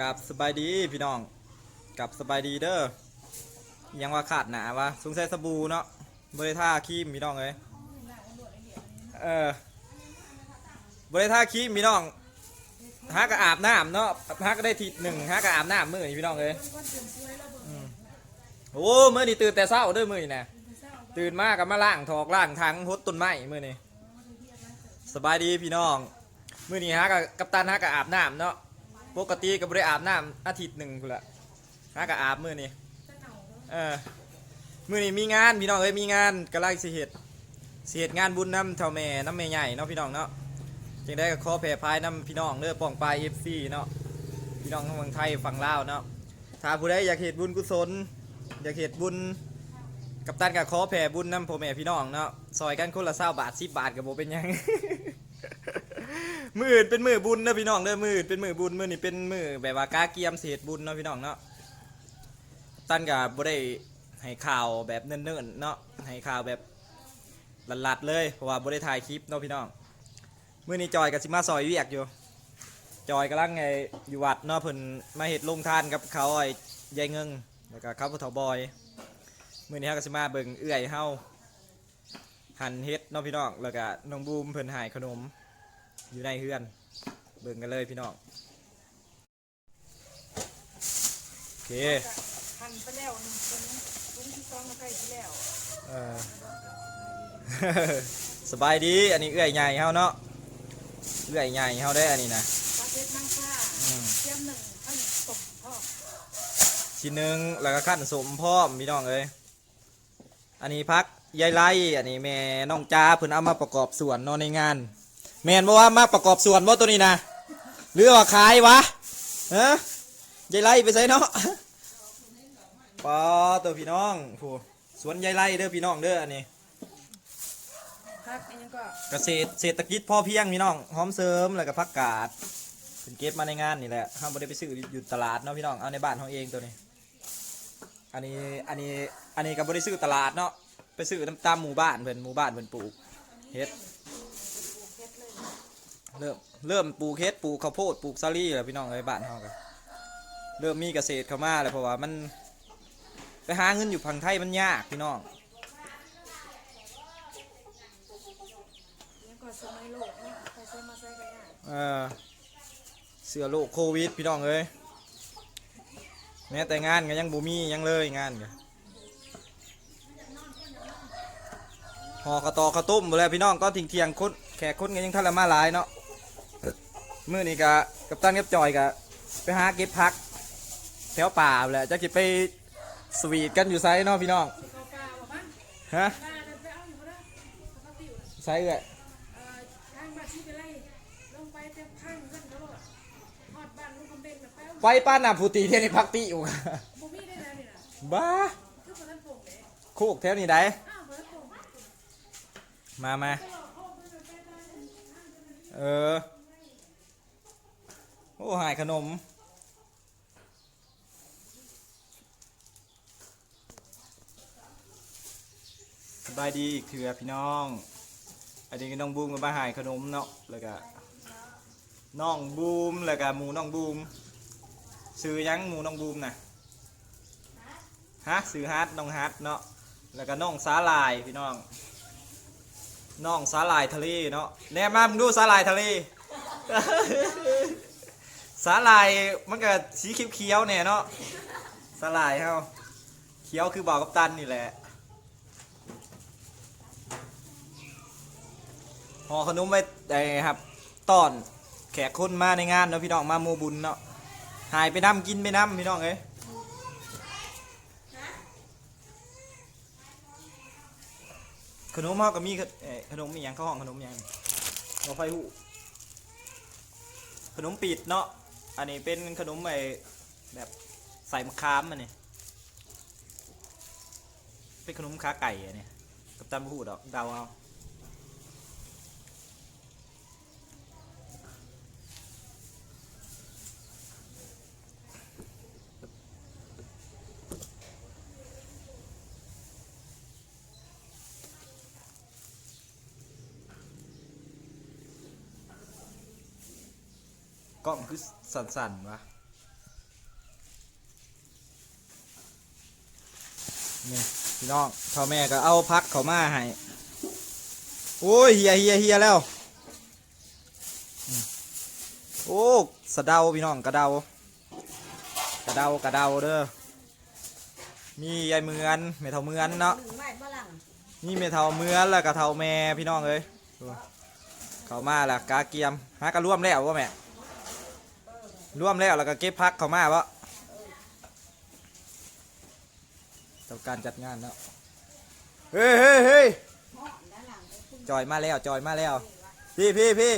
กับสบายดีพี่น้องกับสบายดีเด้อยังว่าขาดหนาวะสงสัยสบู่เนาะบริท่าครีมพี่น้องเลยเออบริท่าครีมพี่น้องฮากะอาบน้ำเนาะฮากะได้ทีหนึ่งฮากะอาบน้ำมือนี่พี่น้องเลยโอ้มื่อนี่ตื่นแต่เช้าเด้อมือนี่นะตื่นมากกับมาล่างถอกล่างทั้งหดต้นไม้มือนี่สบายดีพี่น้องมือนี่ฮะกับกัปตันฮะกับอาบน้ำเนาะ ปกติก็บริอาบน้ำอาทิตย์หนึ่งพุ่นละหาก็อาบมื้อนี้เออมื้อนี้มีงานพี่น้องเอ้ยมีงานกำลังสิเฮ็ดสิเฮ็ดงานบุญน้ำเท่าแม่น้ำแม่ใหญ่เนาะพี่น้องเนาะจึงได้ก็ขอแผ่พายน้ำพี่น้องเด้อป้องปลาย FC เนาะพี่น้องทั้งเมืองไทยฝั่งลาวเนาะถ้าผู้ใดอยากเฮ็ดบุญกุศล อยากเฮ็ดบุญกับตันก็ขอแผ่บุญน้ำพ่อแม่พี่น้องเนาะซอยกันคนละ20บาท10บาทก็บ่เป็นหยัง มืออื่นเป็นมือบุญเนาะพี่น้องเด้อมืออื่นเป็นมือบุญมือนี่เป็นมือแบบว่ากาเกียมเศษบุญเนาะพี่น้องเนาะตั้นกับบ่ได้ให้ข่าวแบบเนิ่นๆเนาะให้ข่าวแบบลัดๆเลยเพราะว่าบ่ได้ถ่ายคลิปเนาะพี่น้องมือนี้จอยกับสิมาซอยเวียกอยู่ จอยกำลังไงอยู่วัดเนาะเพิ่นมาเฮ็ดลงทานกับเขาไอ้ยายเงิงแล้วก็เขาผู้เฒ่าบอยมือนี้เฮาก็สิมาเบิ่งเอื้อยเฮาหั่นเฮ็ดเนาะพี่น้องแล้วก็น้องบูมเพิ่นหายขนม อยู่ในเฮือน เบิ่งกันเลยพี่น้องโอเคหั่นไปแล้วหนึ่งคนลุงที่ซองมาใส่ที่แล้วเออ สบายดี อันนี้เอื้อยใหญ่เฮาเนาะเอื้อยใหญ่เฮาได้อันนี้นะปลาเพ็ดนั่งข้าอืมเทียมหนึ่งข้าวหนึ่งตบพ่อชิ้นหนึ่งแล้วก็ขั้นสมพร้อมพี่น้องเอ้ยอันนี้พักยายไล่อันนี้แม่น้องจ้าเพิ่นเอามาประกอบส่วนเนอนในงาน แม่นบ่ว่ามาประกอบส่วนบ่ตัวนี้นะหรือว่าขายวะฮะยายไล่ไปใส่เนาะปอตัวพี่น้องผู้สวนยายไล่เด้อพี่น้องเด้ออันนี้พักอันนี้ก็เกษตรเศรษฐกิจพอเพียงพี่น้องหอมเสริมแล้วก็ผักกาดเป็นเก็บมาในงานนี่แหละห้ามบ่ได้ไปซื้ออยู่ตลาดเนาะพี่น้องเอาในบ้านเขาเองตัวนี้ อันนี้อันนี้อันนี้ก็บ่ได้ซื้อตลาดเนาะไปซื้อตามหมู่บ้านเพิ่นหมู่บ้านเพิ่นปลูกเฮ็ด เริ่มเริ่มปลูกเฮ็ดปลูกข้าวโพดปลูกซาลี่แล้วพี่น้องเอ้ยบ้านเฮาก็เริ่มมีเกษตรเข้ามาแล้วเพราะว่ามันไปหาเงินอยู่พังไทยมันยากพี่น้องเออเสือโรคโควิดพี่น้องเอ้ยแม้แต่งานก็ยังบ่มียังเลยงานก็หอกระตอกระตุ้มหมดแล้วพี่น้องก็ทิ้งเทียงๆคนแขกคนก็ยังทันละมาหลายเนาะ มื้อนี้ก็กับตันกับจอยก็ไปหาเก็บพัก แถวป่าแหละจะกิไปสวีทกันอยู่ไซเนาะพี่น้องเอาปลาบอกมั้งฮะปลาเดินไปเอาอยู่ก็ได้ปลาติ๋วไซเอ้ยเอ่อทางบ้านชี้ไปไล่ลงไปเต็มข้างเงินเขาหรอกทอดบ้านลูกกำเบงนะไปเอาไปป้านน่ะผู้ตีเที่ยวนี้พักติอยู่บุมี่ได้แล้วนี่นะบ้าคือคนนั้นโป่งเลยโคกแถวนี้ได้อ้าวคนนั้นโป่งมามาเออ โอ้หายขนม สบายดีอีกเถื่อพี่น้อง อันนี้ก็น้องบูมกับมาหายขนมเนาะ แล้วก็น้องบูม แล้วก็หมูน้องบูม ซื้อยังหมูน้องบูมนะฮะซื้อฮาร์ดน้องฮาร์ดเนาะ แล้วก็น้องสาลายพี่น้องน้องสาลายทะเลเนาะแน่มามึงดูสาลายทะเล สาลายมันก็สีเขียวๆเนี่ยเนาะสาลายเฮาเขียวคือบ่าวกับตันนี่แหละห่อขนมไว้ไอ้ครับตอนแขกคนมาในงานเนาะพี่น้องมาโมบุญเนาะหายไปน้ำกินไปน้ำพี่น้องเอ้ยขนมเฮาก็มีขเอ่อขนมอีหยังข้าวห้องขนมอีหยังบ่ไฟหูขนมปีดเนาะ อันนี้เป็นขนมไอ้แบบใส่มะขามอันนี้เป็นขนมขาไก่อันนี้กับตำมหูดอกเดาเอา้องคือสั่นๆวะเนี่ยพี่น้องพ่อแม่ก็เอาพักเขามาให้โอ้ยเฮียเฮียเฮียแล้ว โอ้สะเดาพี่น้องกระเดากระเดากระเดาเด้อมียายเมือนเมทาเมือนเนาะนี่เมทาเมือนแล้วกระเทาแม่พี่น้องเลยเขามาละกาเกียมหากระร่วมแล้วว่าแม่ ร่วมแล้วแล้วก็เก็บพักเขามาวะทำการจัดงานแล้วเฮ้ยเฮ้ยเฮ้ยเหาะด้านหลังไอ้คุณจอยมาแล้วจอยมาแล้ว พี่พี่พี่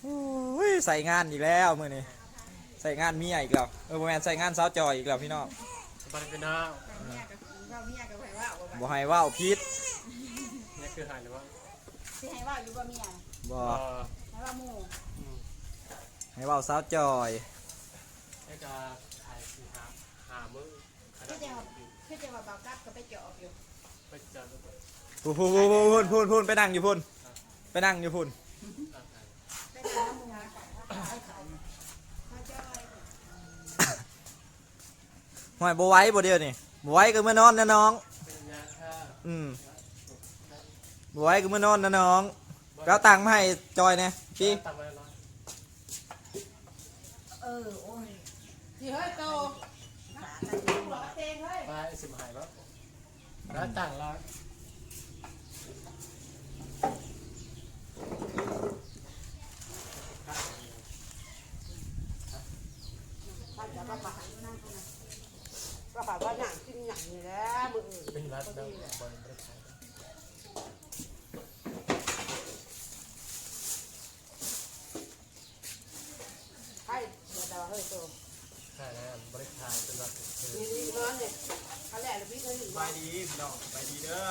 โอ้ยใส่งานอีกแล้วมือนี้ใส่งานเมียอีกแล้วเออบ่แมนใส่งานสาวจอยอีกแล้วพี่น้องสบายเป็นน้าเมียกับว่าเมียกับไผว่าว่าบ่ให้ว่าวพิษนี่คือหายหรือว่าสิให้ว่าอยู่ว่าเมียบ่เออให้ว่าหมู่อืม ให้ว่าวสาวจอยไอ้กาขายสี่หาหามือขนาคือดจะว่าคือจะว่าเบากับก็ไปเจาะอยู่ไปเจอแล้วก็พูนพูนพูนพูนพูนพูนไปนั่งอยู่พูนไปนั่งอยู่พูนตั้งใจไปเจอน้ำหมู่ให้เขาเขาเจาะห่วยบ่ไหว้บ่เดียวนี่บ่ไหว้ก็เมื่อนอนนะน้อง เป็นยาค่าอืมบ่ไหว้ก็เมื่อนอนนะน้องก็เอาตังค์มาให้จอยเนี่ยพี่ ตังไว้ร้อย เออโอ้ย ที่เฮ้ยโตขากันอยู่หัวเตงเฮ้ยไปสิบหายแล้วแล้วต่างร้อยท่านจะมาปะนั่งตรงนั้นก็ปะว่าหนังกินหนังนี่แหละมืออื่นเป็นรัฐแล้วบริษัท ให้เดี๋ยวจะว่าเฮ้ยโต ใช่แล้วบริษัท เป็นรัฐคือนี่นี่นอนเนี่ยเขาแหละหรือพี่เขาหนึ่งสบายดีพี่น้องสบายดีเด้อ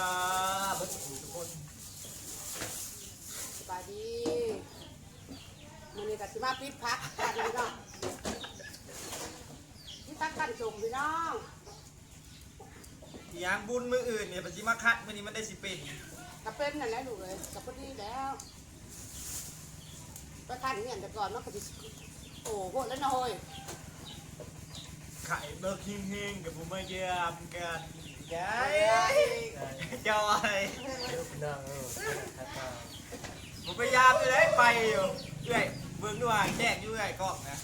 เบิดทุกคนสบายดีมันนี่ก็สิมาปิพักกันพี่น้องปิพักกันส่งพี่น้องยังบุญมืออื่นเนี่ยปฏิมาคัดมื้อนี้มันได้สิเป็นกระเป็นนั่นแหละลูกเลยกระเป็นดีแล้วไปคันเงียแต่ก่อนมันก็จะโอ้โหแล้วน้อย ไข่เบิกเฮงๆกับผมมาเยี่ยมกันยาไปยจอยเดี๋ยวเป็นนาออเป็นตาผมพยายามจะได้ไปอยู่เอ้ยเบิ่งด้วยแจ้งอยู่ไอ้กล้องนะ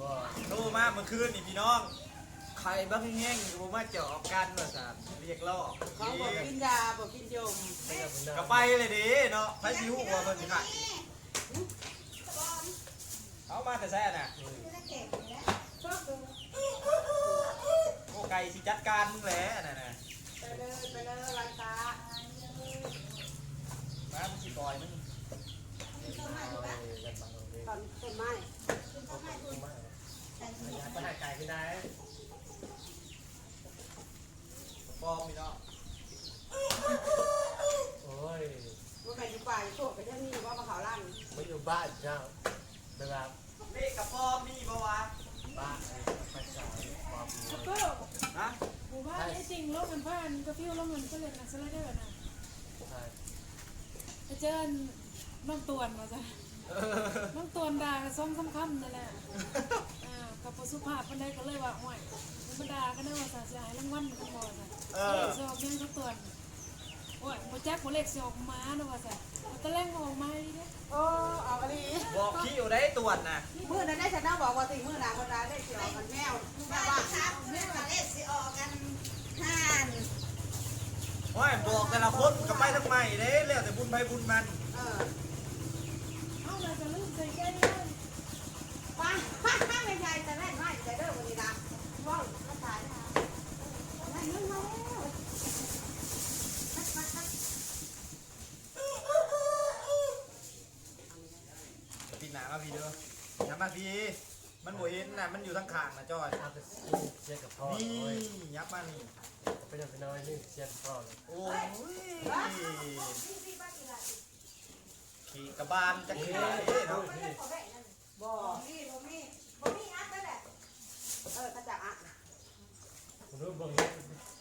ก็โทรมาเมื่อคืนนี่พี่น้องไข่เบิกเฮงๆกับผมมาเจาะกันว่าซั่นเรียกล่อเขาบอกกินยาบอกกินยมก็ไปเลยดิเนาะไผสิฮู้ว่าเพิ่นสิขาย เอามาแต่แซ่น่ะโอ้ไก่สิจัดการมึงแหละนั่นน่ะไปเลยไปเลยวันตามามึงสิปล่อยมึงตอนต้นไม้ไปหาไก่ที่ไหนปลอมพี่น้องโอ้ยว่าใครอยู่ป่าอยู่โคไปที่นี่ว่ามาเขาล่างไม่อยู่บ้านเจ้าเวลา เลขกับปลอมมีบ่วะบ้านไปสาวความโตฮะหมู่บ้านนี้จริงโลกมันผ่านก็ฟิวโลกมันก็เลยนะสไลเดอร์นะใช่ไปเจอน้องตวนมาจ้ะน้องตวนด่าส้มคำๆนั่นแหละอ่ากับปสุภาพคนใดก็เลยว่าห่วยมันด่าก็ได้ว่าสาเสียหายรางวัลกันบ่จ้ะเออสอบยังเขาตวนโอ้ยโมแจ็คโมเล็กสิออกมาเนาะว่าจ้ะ ตะแรงออกมาดีเด้โอ้เอากะลีบอกขี้อยู่ได้ตรวจนะมือนั้นได้ฉันน่าบอกว่าสิมือหนาคนใดได้เกี่ยวกันแมวแม่ว่าครับเมื่อวันเลขสิออกกันห้านโอ้ยบอกแต่ละคนก็ไปทั้งใหม่เด้แล้วแต่บุญไปบุญมันเออเอาเลยจะลืมใส่แก้นี่ยป้าป้าป้าไม่ใหญ่แต่แม่ไม่แต่เด้อวันนี้นะว่าวภาษาเนี่ยนั่นนึกมาแล้ว ปิดหนามาพี่เด้ออย่ามา พี่มันบ่เห็นน่ะมันอยู่ทั้งข้างนะจอยเอาไปเชียร์กับพ่อนี่โอ้ยยับมานี่เป็นยังเป็นน้อยนี่เชียร์กับพ่อเลยโอ้ยขี่กระบาลจะขี่เนาะบ่นี่ผมนี่ผมนี่อัดได้แหละเออเขาจะอะผมรู้บอกนี่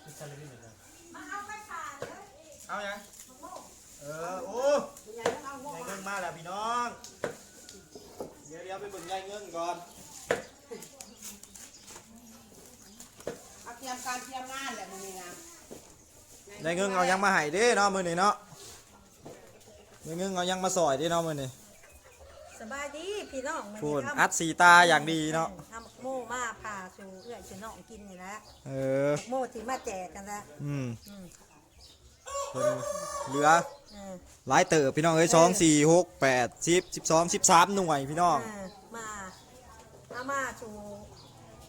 ที่ซาลีนี่เหมือนกันมาเอาไปผ่านเลยเอายังเออโอ้คุณยายต้องเอาหม้อยายเงินมาแล้วพี่น้อง เดี๋ยวเดี๋ยวไปเบิ่งยายเงินก่อนรียมการเตรียมงานแหละมื้อนี้นะได้เงินเอายังมาให้เด้เนาะมื้อนี้เนาะได้เงินเอายังมาซอยเด้เนาะมื้อนี้สบายดีพี่น้องมื้อพูดนี้อัดสีตาอย่างดีเนาะทำหมูมาผ่าสู่เอื้อยสู่น้องกินนี่แหละเออหมูที่มาแจกกันละอืม อืม เพิ่นเหลือเออหลายเติบพี่น้องเอ้ยสองสี่หกแปดสิบสิบสองสิบสามหน่วยพี่น้อง เออมาเอามาสู่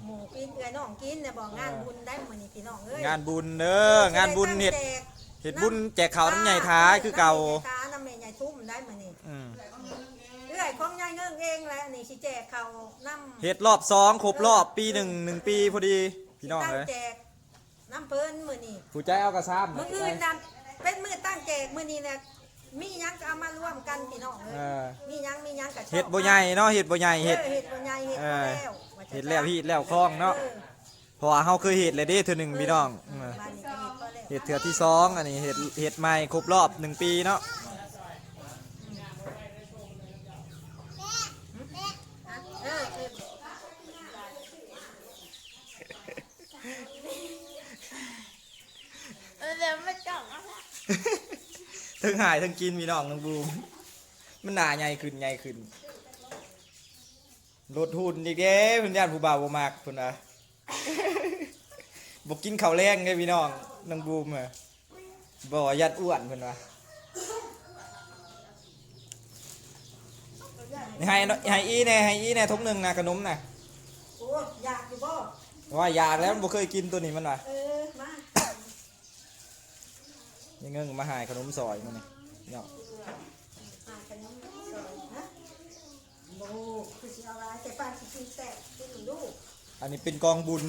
หมูกินเอื้อยน้องกินเนี่ยบอกงานบุญได้มื้อนี้พี่น้องเอ้ยงานบุญเด้องานบุญเห็ดแจกเห็ดบุญแจกข้าวน้ำใหญ่ท้ายคือเก่าน้ำใหญ่ท้าน้ำใหญ่ทุ่มได้มื้อนี้อืมเอื้อยของยายเงิงเองแหละนี่สิแจกเขาน้ำ เห็ดรอบสองครบรอบปีหนึ่งหนึ่งปีพอดีพี่น้องตั้งเลยแจก น้ำเพิ่นมื้อนี้ผู้ใจเอากระซ้ำมื้ออื่นนั่นเป็นมื้อตั้งแจกมื้อนี้เนี่ยมีหยังก็เอามาร่วมกันพี่น้องเอ้เอยอมีหยังมีหยังก็ชอบเห็ดบ่ใหญ่เนาะเห็ดบ่ใหญ่เห็เห็ดดเห็ดบ่ใหญ่เห็ดเอบ่อแล้วว่าจะเห็ดแล้วพี่แล้วคล้องเนาะออเพราะว่าเฮาเคยเห็ดเลยเด้เทื่อหนึ่งพี่น้องเออบ้านนี้ก็เห็ดบ่แล้วเห็ดเทื่อที่สองอันนี้เห็ดเห็ดใหม่ครบรอบหนึ่งปีเนาะ เออเออ ทั้ งหายทั้งกินพี่น้องทั้งบูมมันหนาใหญ่ขึ้นใหญ่ขึ้นลดทุนอีกเด้เพิ่นญาติผู้บ่าวบ่มักเพิ่นว่าบ่กินข้าวแรงเด้พี่น้องน้องบูมอะบ่ยัดอ้วนเพิ่นว่าให้เนาะให้อีแน่ให้อีแน่ทุกหนึงนะขนมน่ะโอ้อยากอยู่บ่ว่าอยากแล้วบ่เคยกินตัวนี้มันว่ะเออมา ยังเงิงมาหายขนมซอยมันนี่ยอ้คือสิเอาอะไรแต่ป้าสิกินแซ่บกินดูอันนี้เป็นกองบุญ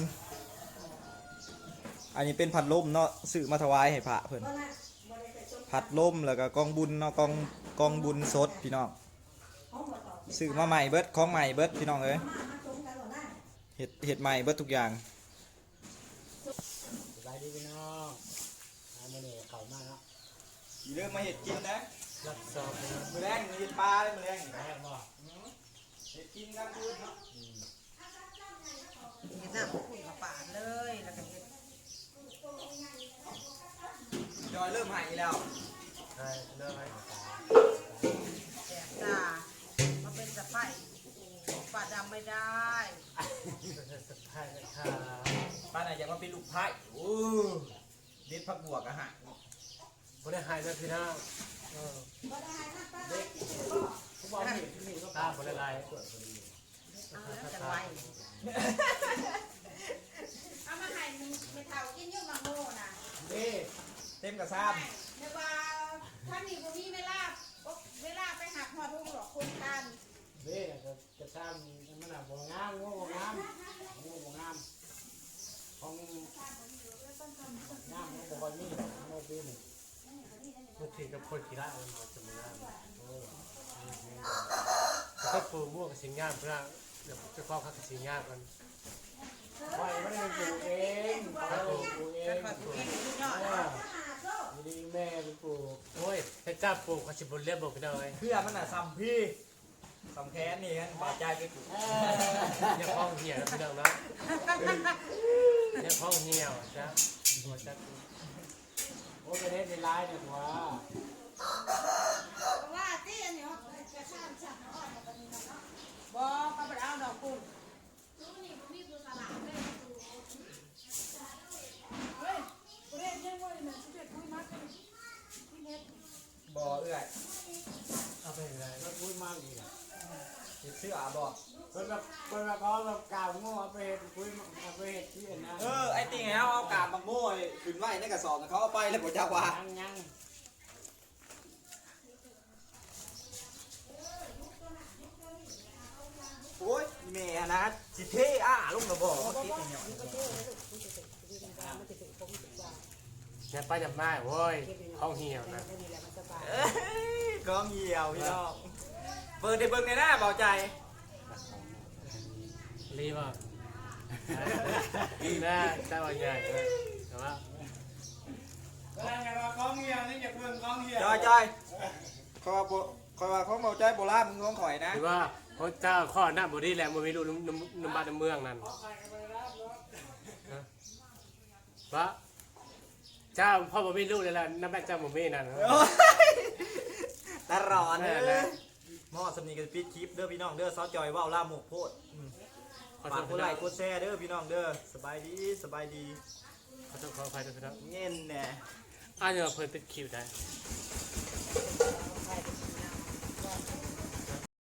อันนี้เป็นผัดลมเนาะซื้อมาถวายให้พระเพิ่นบ่นะบ่ได้ไปจมผัดลมแล้วก็กองบุญเนาะกองกองบุญสดพี่น้องห้องบ่อมาใหม่เบิดของใหม่เบิดพี่น้องเอ้ยเห็ดเห็ดใหม่เบิดทุกอย่าง อย่าลืมมาเห็ดกินนะรักสอบนะมื้อแรงมีปลาเลยมื้อแรงแม่บ่เห็ดกินกันบุญเนาะเฮ็ดน้ำคุยกับป่าเลยแล้วก็เฮ็ดจอยเริ่มหายแล้วใช่เลิกให้แจกตามาเป็นสะไพร่ป่าดำไม่ได้สะพายนะคะป้าน่ะอยากมาเป็นลูกไผ่โอ้เด็ดผักบวกอะฮะ บ่ได้หายเลยพี่น้องเออเขาบอกนี่นี่ก็ตาบ่ได้ลายเอาแล้วจะไวเอามาให้ไม่เท่ากินอยู่มาโม่น่ะนี่เต็มกระซ้เดี๋ยวว่าถ้ามีบ่มีเวลาเวลาไปหักหัวทุ่งหรอกคุณกันเด้ก็จะตามมันน่ะบ่งามโง่บ่งามโง่บ่งามของงามบ่ค่อยมีโง่ปีหนี่บางทีกับคนกีฬามันบ่จะบ่งามโอ้ถ้าปูม่วงสิงามเพื่อเดี๋ยวจะครอบคักสิงามกันไว้ไม่ได้ปลูกเองปลูกปลูกเองปัดปลูกกินทุกยอดมีดีแม่เป็นปลูกโอ้ยถ้าจ้าปลูกเขาสิบนเรียบบอกกันเลยเพื่อมันน่ะซ้ำพี่ซ้ำแค้นนี่ฮะบาดใจไปกูเนี่ยห้องเหี่ยวนะพี่น้องนะเนี่ยห้องเหี่ยวจ้ะตัวจ้าโอ้ยประเด็นในไลน์เนี่ยว่าว่าที่อันนี้เขาจะช่างช่างอ่อนแบบนี้เนาะบ่เขาไปเอาดอกกุ้ง เฮ้ยบ่ได้ยังว่าน่ะสิได้คุยมากกันที่เฮ็ด บ่เอื้อย เอาไปไหนก็พูดมากอีกอะ เห็ดเสื้อบ่ เพิ่นแบบเพิ่นแบบเขาแบบกล่าวโง่เอาไปเห็ดคุยเอาไปเห็ดที่นะ เออไอ้ติ่งแล้วเอากาบมาโม่ ขึ้นไว้ในกระสอบแล้วเขาเอาไปแล้วบ่จักว่ายังยังโอ้ยแม่นะสิเท่อ้าลงระบอกมาติดอย่างเงี้ยเนี่ยไปจับไม้โว้ยห้องเหี่ยวนะเอ้ยกองเหี่ยวพี่น้องเปิดได้เบิ่งในหน้าเบาใจรีบอะน่าจ้าวันใหญ่เลยแต่ว่า จอยจอยคอยว่าบ่คอยว่าของเบาใจโบราณมึงของข่อยนะ หรือว่าพระเจ้าข้อหน้าบดีแหละมันมีลูกน้ำน้ำน้ำบ้านน้ำเมืองนั่นว่าเจ้าพ่อบ่มีลูกเลยล่ะน้ำแม่เจ้าบ่มีนั่นนะตลอดแน่เลยหม้อสำนีกับปิดคลิปเด้อพี่น้องเด้อซอสจอยว่าวล่าหมกโพดอืมขอโทฝากษกพี่ดน้ไลองค์กดแชร์เด้อพี่น้องเด้อสบายดีสบายดีขอโทษขออภัยด้วยพี่น้องเงี้ยนแน่ อ่านเดี๋ยวเพิ่นเป็นคิวได้เ